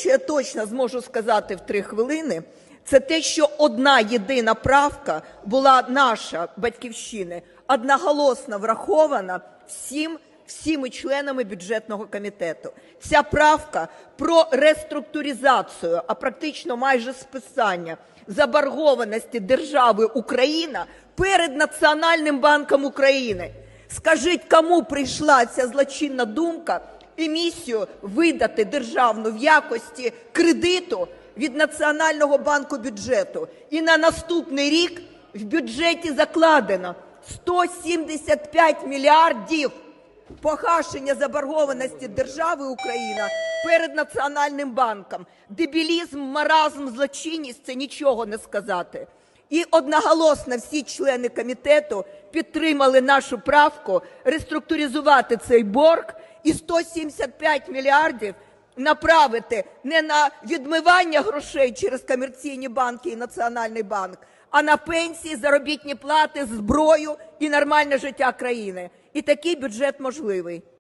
Що я точно зможу сказати в три хвилини, це те, що одна єдина правка була наша батьківщини одноголосно врахована всім, всіми членами бюджетного комітету. Ця правка про реструктуризацію, а практично майже списання заборгованості держави Україна перед Національним банком України. Скажіть, кому прийшла ця злочинна думка емісію видати державну в якості кредиту від Національного банку бюджету. І на наступний рік в бюджеті закладено 175 мільярдів погашення заборгованості держави Україна перед Національним банком. Дебілізм, маразм, злочинність – це нічого не сказати. І одноголосно всі члени комітету підтримали нашу правку реструктуризувати цей борг і 175 мільярдів направити не на відмивання грошей через комерційні банки і Національний банк, а на пенсії, заробітні плати, зброю і нормальне життя країни. І такий бюджет можливий.